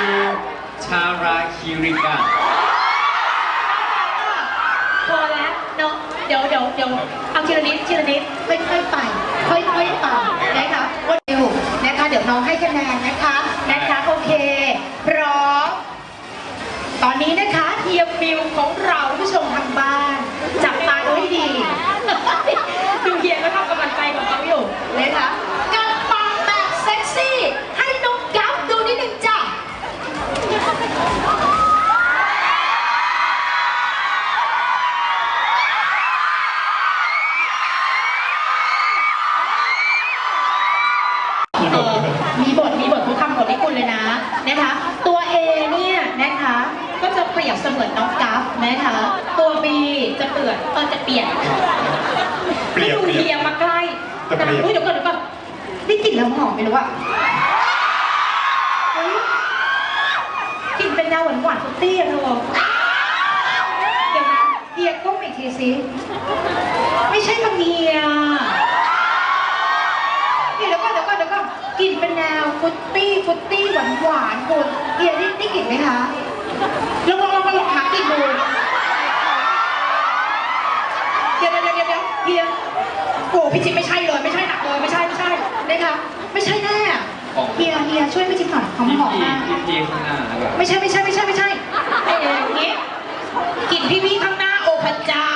ชื่อชาราคิริกะพอแล้วเนาะเดี๋ยวเดี๋ยวเดี๋ยวเอาทีละนิดทีละนิดค่อยๆไป ค่อยๆไปนะคะวันเดียวนะคะ เดี๋ยวน้องให้คะแนนนะคะนะคะโอเค พร้อม ตอนนี้นะคะเทียมมิวของเราผู้ชมทางบ้าน จับตาดูให้ดี ดูเฮียก็ทำกำลังใจของเขาอยู่นะคะ ปรียบเสมือนน้องกัฟนะคะ ตัว B จะเปลือกเออจะเปลี่ยนเปรียบดูเปรียบเฮียมาใกล้จะเปรียบ นะเฮ้ยเดี๋ยวก่อนเดี๋ยวก่อนนี่กลิ่นน้ำหอมไม่รู้อะเฮ้ยกลิ่นเป็นแนวหวานหวานๆฟุตตี้อะเธอเดี๋ยวนะเฮียก้มอีกทีสิไม่ใช่มังเฮียเดี๋ยวก่อนเดี๋ยวก่อนเดี๋ยวก่อนกลิ่นเป็นแนวฟุตตี้ฟุตตี้หวานหวานๆคุณเฮียได้ได้กลิ่นไหมคะลอง ลองลองลองหากลิ่นดูเดี๋ยวเดี๋ยวเดี๋ยวเดี๋ยวเฮียโอ้พี่จิ๊บไม่ใช่เลยไม่ใช่หนักเลยไม่ใช่ไม่ใช่นะคะไม่ใช่แน่เฮียเฮียช่วยพี่จิ๊บหน่อยหอมพี่หอมพีมากพี่พีข้างหน้าแล้วแบบไม่ใช่ไม่ใช่ไม่ใช่ไม่ใช่เอ้ยอย่างนี้กลิ่นพี่พี่ข้างหน้าโอพระเจ้า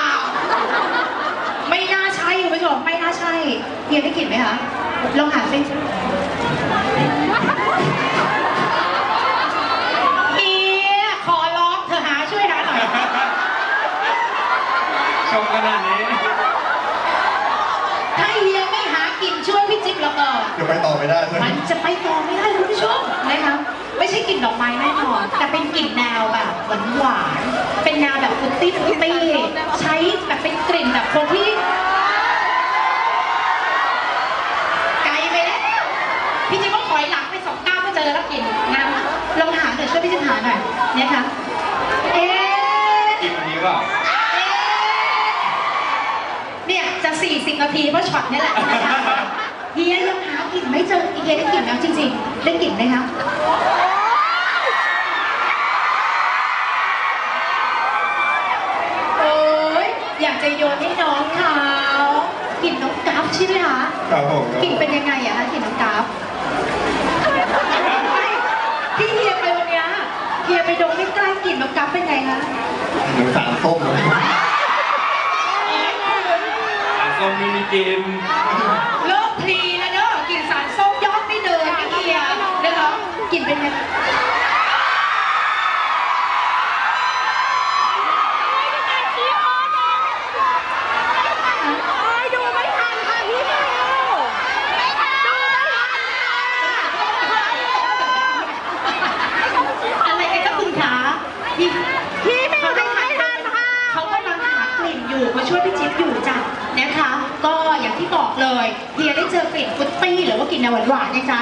ไม่น่าใช่คุณผู้ชมไม่น่าใช่เฮียได้กลิ่นไหมคะลองหาซิเฮียขอร้องเธอหาช่วยหาหน่อย ชมขนาดนี้ ถ้าเฮียไม่หากลิ่นช่วยพี่จิ๊บแล้วก็ เดี๋ยวไปต่อไม่ได้ใช่ไหมมันจะไปต่อไม่ได้คุณผู้ชมนะคะไม่ใช่กลิ่นดอกไม้แน่นอนแต่เป็นกลิ่นแนวแบบหวานหวานๆเป็นแนวแบบฟุตตี้ฟุตตี้ใช้แบบเป็นกลิ่นแบบคนที่ไกลไปแล้วพี่จิ๊บก็ถอยหลังไปสองก้าวก็เจอแล้วกลิ่นนะลองหาหน่อยช่วยพี่จิ๊บหาหน่อยนะคะเอ๊ะกินวันนี้เปล่า 40 นาทีเพราะช็อตนี่แหละนะคะเฮียยังหากลิ่นไม่เจอเฮียได้กลิ่นแล้วจริงๆ ได้กลิ่นไหมคะโอ้ยอยากจะโยนให้น้องเขากลิ่นน้องกัฟใช่ไหมคะครับผมกลิ่นเป็นยังไงอะคะกลิ่นน้องกัฟที่เฮียไปวันเนี้ยเฮียไปดมไม่กล้ากลิ่นน้องกัฟเป็นไงคะหนูสารส้มเลย ส้มไม่มีกินเลิกพลีแล้วเนอะกลิ่นสารส้มยอดไม่เดินไม่เฮียวเหรอกลิ่นเป็นไง ดูไม่ทันค่ะพี่มิวไม่ทันดูไม่ทัน อะไรกันก็คุณขาพี่ พี่มิวดูไม่ทันค่ะ เขากำลังหากลิ่นอยู่มาช่วยพี่จิ๊บอยู่จ้ะนะคะ ก็อย่างที่บอก เลยเฮียได้เจอกลิ่นฟรุตตี้หรือว่ากลิ่นแนวหวานๆนะจ๊ะ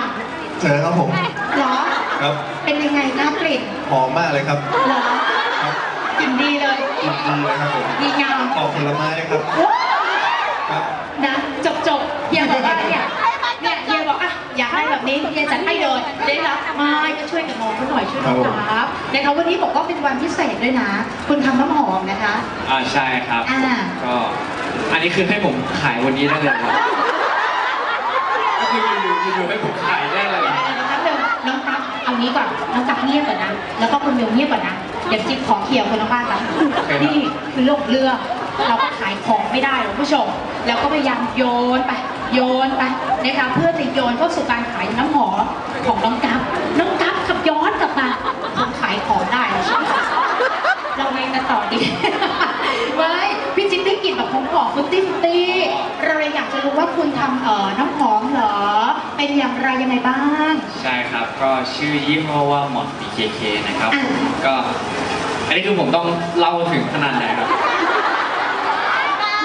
เจอครับผม เหรอ ครับเป็นยังไงคะกลิ่นหอมมากเลยครับเหรอครับกลิ่นดีเลยดีดีเลยครับผมดีงามออกผลไม้ครับว้าวครับนะจบจบๆเฮียบอกว่าเนี่ยเนี่ยเฮียบอกอะอยากได้แบบนี้เฮียจัดให้เลยได้รับไม่ก็ช่วยกับน้องเขาหน่อยช่วยน้องครับนะคะวันนี้บอกว่าเป็นวันพิเศษด้วยนะ คุณทำน้ำหอมนะคะ อ่าใช่ครับอ่า ก็ อันนี้คือให้ผมขายวันนี้ได้เลยครับก็คืออยู่ๆอยู่ๆให้ผมขายได้เลยเดี๋ยวแป๊บนึงน้องตั๊กเอางี้ก่อน น้องตั๊กเงียบก่อนนะ แล้วก็คุณมิวเงียบก่อนนะ เดี๋ยวจิ๊บขอเคลียร์คนละบ้านกันนี่คือโลกเรื่องเราก็ขายของไม่ได้หรอกผู้ชม แล้วก็พยายามโยนไป โยนไปนะคะเพื่อจะโยนเข้าสู่การขายน้ำหอมของน้องกั๊บน้องกั๊บขับย้อนกลับมาผมขายของได้ใช่ไหมเราไงกัน ต่อดี ไม่พี่จิ๊บได้กลิ่นแบบหอมหอมฟุตตี้ฟุตตี้เราเลยอยากจะรู้ว่าคุณทำเอ่อน้ำหอมเหรอ เป็นอย่างไรยังไงบ้าง ใช่ครับ ก็ชื่อยี่ห้อว่าหมอน BKK นะครับ อ่าก็ อันนี้คือผมต้องเล่าถึงขนาดไหนครับ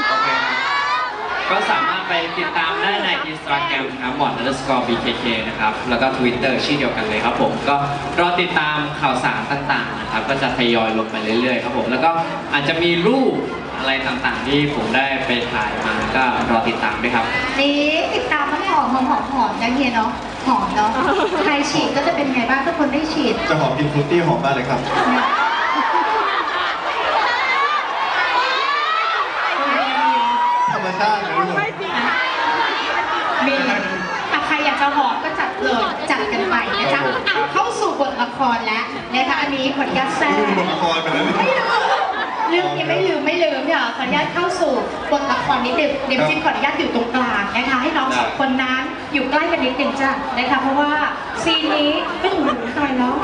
โอเคครับ ก็สามารถไปติดตามได้ใน Instagram ครับหมอน underscore BKK นะครับ แล้วก็ Twitter ชื่อเดียวกันเลยครับผม ก็รอติดตามข่าวสารต่างๆนะครับ ก็จะทยอยลงไปเรื่อยๆครับผม แล้วก็อาจจะมีรูปอะไรต่างๆ ที่ผมได้ไปถ่ายมา ก็รอติดตามด้วยครับ นี่ติดตามน้ำหอมหอมหอมหอมนะเฮียเนาะ หอมเนาะ ใครฉีดก็จะเป็นไงบ้างทุกคนได้ฉีด จะหอมกินฟรุตตี้หอมมากเลยครับ ธรรมชาติเลยทุกคน มีอะใครอยากจะหอมก็จัดเลยจัดกันไปนะจ๊ะอะเข้าสู่บทละครแล้วนะคะอันนี้ขออนุญาตแทรลืมกบทละครไปแล้วเนี่ยลืมยังไม่ลืมไม่ลืมเนี่ยขออนุญาตเข้าสู่บทละครนิดนึงเดี๋ยวจิ๊บขออนุญาตอยู่ตรงกลางนะคะให้น้องสองคนนั้นอยู่ใกล้กันนิดนึงจ้ะนะคะเพราะว่าซีนนี้ไม่ถูกตายแล้ว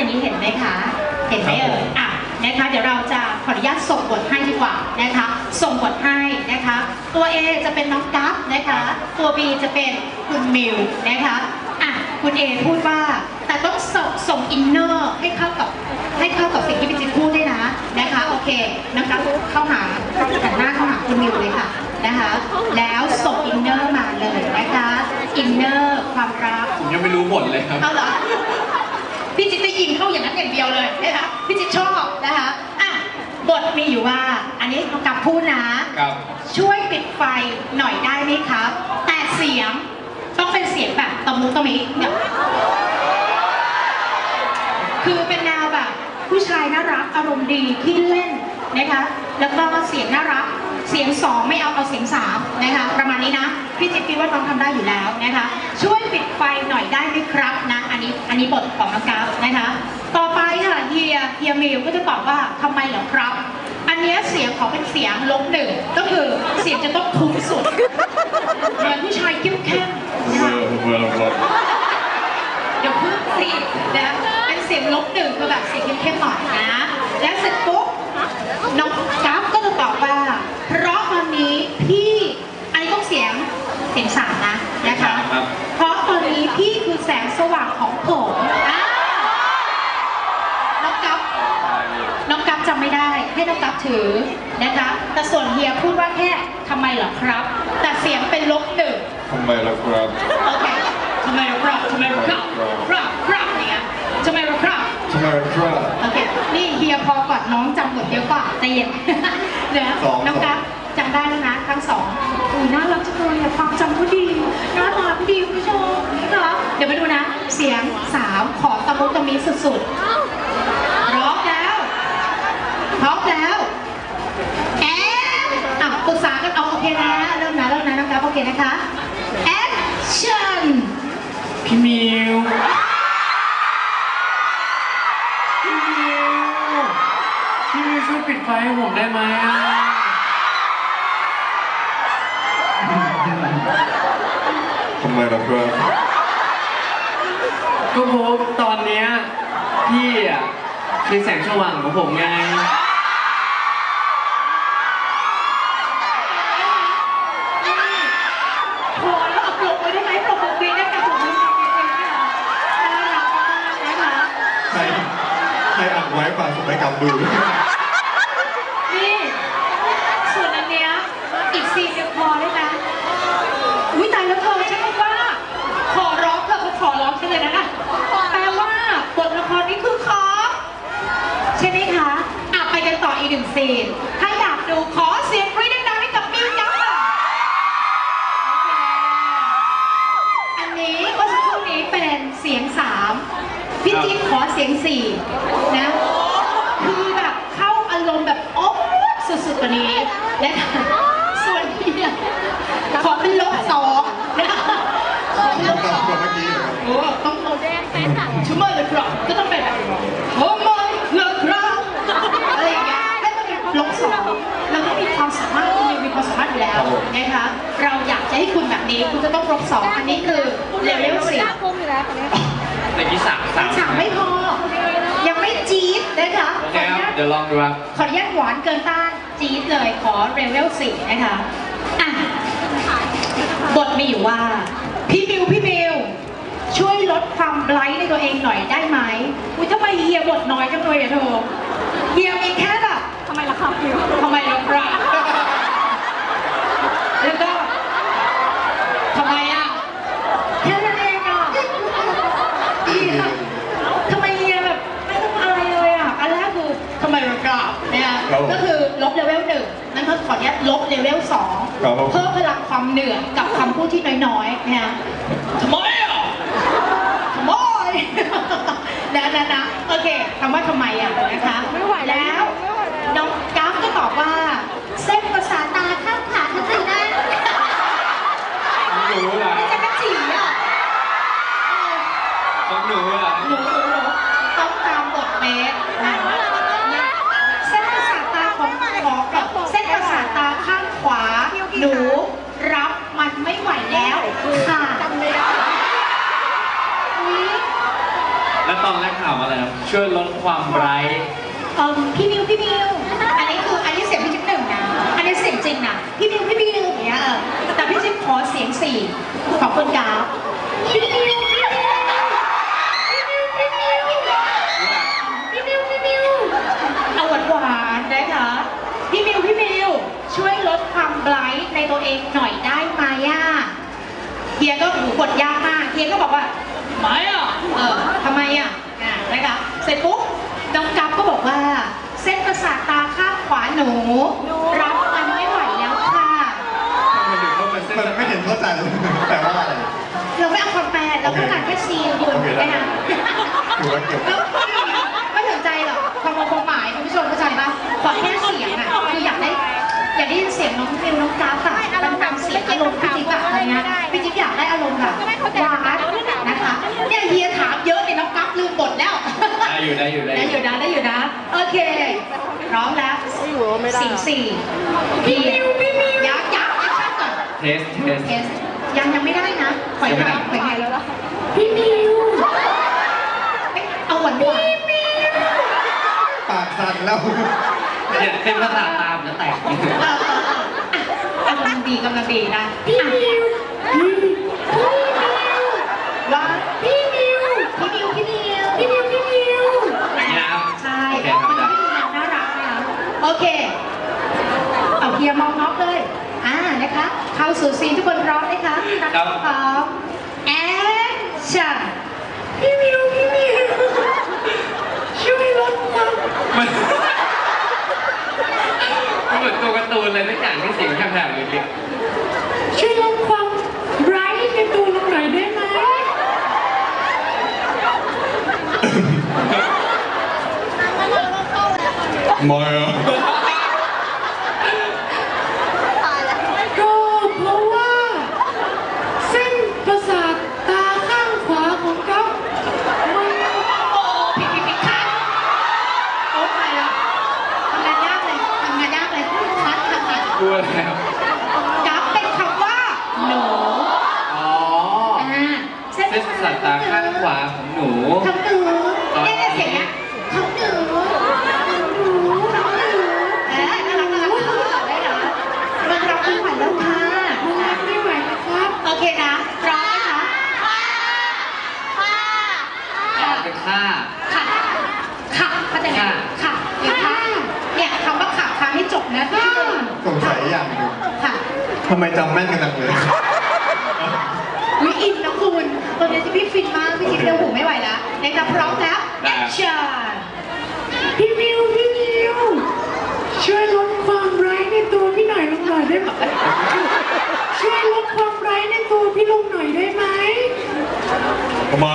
อะขออนุญาตอย่างนี้เห็นไหมคะ เห็นไหมเอ่ยอะนะคะเดี๋ยวเราจะขออนุญาตส่งบทให้ดีกว่านะคะ ส่งบทให้นะคะ ตัว A จะเป็นน้องกัฟนะคะ ตัว B จะเป็นคุณมิวนะคะอะคุณ A พูดว่าแต่ต้องส่งส่งอินเนอร์ให้เข้ากับให้เข้ากับสิ่งที่พี่จิ๊บพูดได้วยนะนะคะโอเคน้องกัฟเข้าหาหันหน้าเข้าหาคุณมิวเลยค่ะนะคะ แล้วส่งอินเนอร์มาเลยนะคะอินเนอร์ความรักผมยังไม่รู้บทเลยครับเอาเหรอ พี่จิ๊บจะยิงเข้าอย่างนั้นอย่างเดียวเลยนะคะพี่จิ๊บชอบนะคะอะบทมีอยู่ว่า อันนี้น้องกับพูดนะ ครับช่วยปิดไฟหน่อยได้ไหมครับ แต่เสียงต้องเป็นเสียงแบบตะมุตะมิเนี่ยคือเป็นแนวแบบผู้ชายน่ารักอารมณ์ดีที่เล่นนะคะ แล้วก็เสียงน่ารัก เสียงสองไม่เอาเอาเสียงสามนะคะประมาณนี้นะพี่จิ๊บคิดว่าน้องทำได้อยู่แล้วนะคะช่วยปิดไฟหน่อยได้ไหมครับนะอันนี้อันนี้บทของน้องกราฟนะคะต่อไปค่ะเฮียเฮียมิวก็จะตอบว่าทำไมเหรอครับ อันเนี้ยเสียงขอเป็นเสียงลบหนึ่งก็คือเสียงจะต้องทุ้มสุดเหมือนผู้ชายเข้มเข้มนะคะเมื่อละครเดี๋ยวพึ่งสินะเป็นเสียงลบหนึ่งคือแบบเสียงเข้มๆหน่อยนะ แล้วเสร็จปุ๊บน้องกัฟก็จะตอบว่า เพราะวันนี้พี่อันนี้ต้องเสียงเสียงสามนะนะคะ ครับ เพราะตอนนี้พี่คือแสงสว่างของผมอ่าน้องกัฟน้องกัฟจำไม่ ได้ให้น้องกัฟถือนะคะ แต่ส่วนเฮียพูดว่าแค่ทำไมเหรอครับ แต่เสียงเป็นลบหนึ่งทำไมล่ะครับ โอเคทำไมเราครับทำไมเราครับครับครับเนี่ยทำไมเราครับ ทำไมล่ะครับ โอเค นี่เฮียพอก่อนน้องจำบทเยอะกว่าใจเย็น เดี๋ยวสอง น้องกัฟจำได้แล้วนะทั้งสองอุ้ยน่ารักจังเลยอะความจำเขาดีน่ารักดีคุณผู้ชมนะคะเดี๋ยวมาดูนะ เสียงสามขอตะมุตะมิสุดๆพร้อมแล้ว พร้อมแล้วแอนอะปรึกษากันเอาโอเคนะเริ่มนะ เริ่มนะน้องกัฟโอเคนะคะแอคชั่นพี่มิวพี่มิวพี่มิวช่วยปิดไฟให้ผมได้ไหมอะทำไมล่ะครับก็เพราะตอนเนี้ยพี่อะคือแสงสว่างของผมไง ขอแล้วเอาปลกไว้ได้ไหมปลกปกดีได้กับผมไม่ใช่จริงๆค่ะน่ารักมากนะคะ ใครใครอัด ไว้ฝากส่งไปกำดูนี่ส่วนอันเนี้ยอีกซีนเดียวพอได้ไหมอุ้ยตายแล้วเธอใช่ไหมว่า ขอร้องเธอเขาขอร้องฉันเลยนะแปลว่าบทละครนี้คือขอใช่ไหมคะอะไปกันต่ออีกหนึ่งซีน เป็นเสียงสามพี่จิ๊บขอเสียงสี่นะคือแบบเข้าอารมณ์แบบโอ๊บสุดๆกว่านี้นะคะส่วนพี่เนี่ยขอเป็นลบสองนะคะผมกำกว่าเมื่อกี้เลบโอ้ต้องโมเดลเต้นแบชั่วโมงเลยครับก็ต้องเป็นแบบโอ้โมเลยครับอะไรอย่างเงี้ยให้มันเป็นลบสองเราต้องมีความสามารถคุณมีความสามารถอยู่แล้วนะคะเราอยากจะให้คุณแบบนี้คุณจะต้องลบสองอันนี้คือ เลเวลสี่กลุ่มอยู่แล้วคนนี้ในที่สามสามสามไม่พอ ยังไม่จี๊ดนะคะโอเคครับ เดี๋ยวลองดูครับ ขออนุญาตหวานเกินต้านจี๊ดเลยขอเรเวลสี่นะคะอะบทมีอยู่ว่า พี่มิวพี่มิวช่วยลดความไบรท์ในตัวเองหน่อยได้ไหมอุ้ยทำไมเฮียบทน้อยจังเลยอะเธอเฮียมีแค่แบบทำไมล่ะครับพี่ทำไมเรากราบแล้วก็ทำไมอะแค่นั้นเองอะดีค่ะทำไมเฮียแบบไม่ต้องอะไรเลยอะ อันแรกคือทำไมเรากราบเนี่ย ครับผม ก็คือลบเลเวลหนึ่งนั่นก็ขออนุญาตลบเลเวลสอง ครับผม เพิ่มพลัง ความเหนื่อยกับคำพูดที่น้อยๆเนี่ยทำไมอะทำไมนะนะนะโอเคคำว่าทำไมอะนะคะ ไม่ไหวแล้แล้ววไม่ไหวแล้ว น้องกราฟก็ตอบว่า เส้นประสาทตาข้างขวาทั้งสี่นะ ของหนูเหรอ ไม่ใช่กระจีอะ ของหนูเหรอ หนูหนูหนูต้องตามบทเมตรนะเส้นประสาทตาของของกับเส้นประสาทตาข้างขวา หนูรับมันไม่ไหวแล้วค่ะ จำไม่ได้ อุ๊ย แล้ว ตอนแรกถามว่าอะไรครับช่วยลดความไบรท์เออพี่มิวพี่มิวอันนี้คืออันนี้เสียงพี่จิ๊บหนึ่งนะอันนี้เสียงจริงนะพี่มิวพี่มิวอย่างเงี้ยเออแต่พี่จิ๊บขอเสียงสี่ขอบคุณกราฟพี่มิวพี่มิวพี่มิวพี่มิวพี่มิวพี่มิวเอาหวานหวานๆนะคะพี่มิวพี่มิวช่วยลดความไบรท์ในตัวเองหน่อยได้ไหมอะเฮียก็หูกดยากมากเฮียก็บอกว่าไม่อะเออทำไมอะอะนะคะเสร็จปุ๊บน้องกัฟก็บอกว่า เส้นประสาทตาข้างขวาหนู รับมันไม่ไหวแล้วค่ะมันถึงต้องเป็นเส้นมันไม่เห็นเข้าใจเลยแต่ว่าอะไรเราไม่เอาคำแปลเราต้องการแค่ซีลคุณโอเคได้นะคะถือว่าเก็บแล้วไม่ถึงใจหรอกความความหมายคุณผู้ชมเข้าใจปะขอแค่เสียงอะคืออยากได้อยากได้ยินเสียงน้องฟิวน้องกราฟอะมันทำเสียงอารมณ์พี่จิ๊บอะอะไรเงี้ยพี่จิ๊บอยากได้อารมณ์แบบหวาน องกราฟลืมบทแล้วได้อยู่ได้อยู่ได้ได้ออยู่ยู่นะได้อยู่นะ โอเค พร้อมแล้วไม่อยู่ไม่ได้สี่สี่พี่มิวพี่มิวยักยักแอคชั่นก่อนเทสเทส เทสยังยังไม่ได้นะขออีกครั้งขออีกครั้งแล้วล่ะพี่มิวเอ้ยเอาหวานหวานปากสั่นแล้ว เดี๋ยวเส้นประสาทตามจะแตก เออเออเอออะกำลังดีกำลังดีนะพี่มิวพี่มิวว่าพี่มิวพี่มิวพี่มิวพี่มิวพี่มิว นี่นะครับ ใช่ โอเค มัน ครับ ก็ดูน่ารักนะคะโอเค เอาเฮียมองน็อกเลย อ่า นะคะ เข้าสู่ซีนทุกคนพร้อมไหมคะครับ พร้อมแอคชั่นพี่มิวพี่มิวช่วยลดความมันมันเหมือนตัวการ์ตูนเลยทุกอย่างที่เสียงแผ่วๆเล็กช่วยลดความไบรท์ในตัวลงหน่อยได้ไหมมอยอะ ตายแล้ว ก็เพราะว่า เส้นประสาทตาข้างขวาของเขามันโอ้ผิดผิดผิดคัดโอ้ไปแล้วทำงานยากเลยทำงานยากเลยคัดคัดคัด ๆ กลัวแล้วจับเป็นคำว่าหนูอ๋อ อ่าเส้นประสาทตาข้างขวาของหนู คำหนูเนี่ยเนี่ยเสียงเนี้ยคำหนูคำหนูคำหนูเอ๊ะน่ารักน่ารักน่ารักได้เหรอมันรับไม่ไหวแล้วค่ะมันรับไม่ไหวแล้วครับ โอเคนะพร้อมไหมคะ ออกเป็นค่า ค่ะค่ะเข้าใจไหม ค่ะ ค่ะเดี๋ยวค่ะเนี่ยคำว่าค่ะทางให้จบนะค่ะ สงสัย อย่างหนึ่งค่ะทำไมจำแม่นกันจังเลย วิอินนะคุณ ตอนนี้ที่พี่ฟินมาก พี่จิ๊บเร็วหูไม่ไหวแล้วในจะพร้อมแล้วแอคชั่นพี่มิวพี่มิวช่วยลดความไร้ในตัวพี่หน่อยลงหน่อยได้ไหมช่วยลดความไร้ในตัวพี่ลงหน่อยได้ไหม ทำไม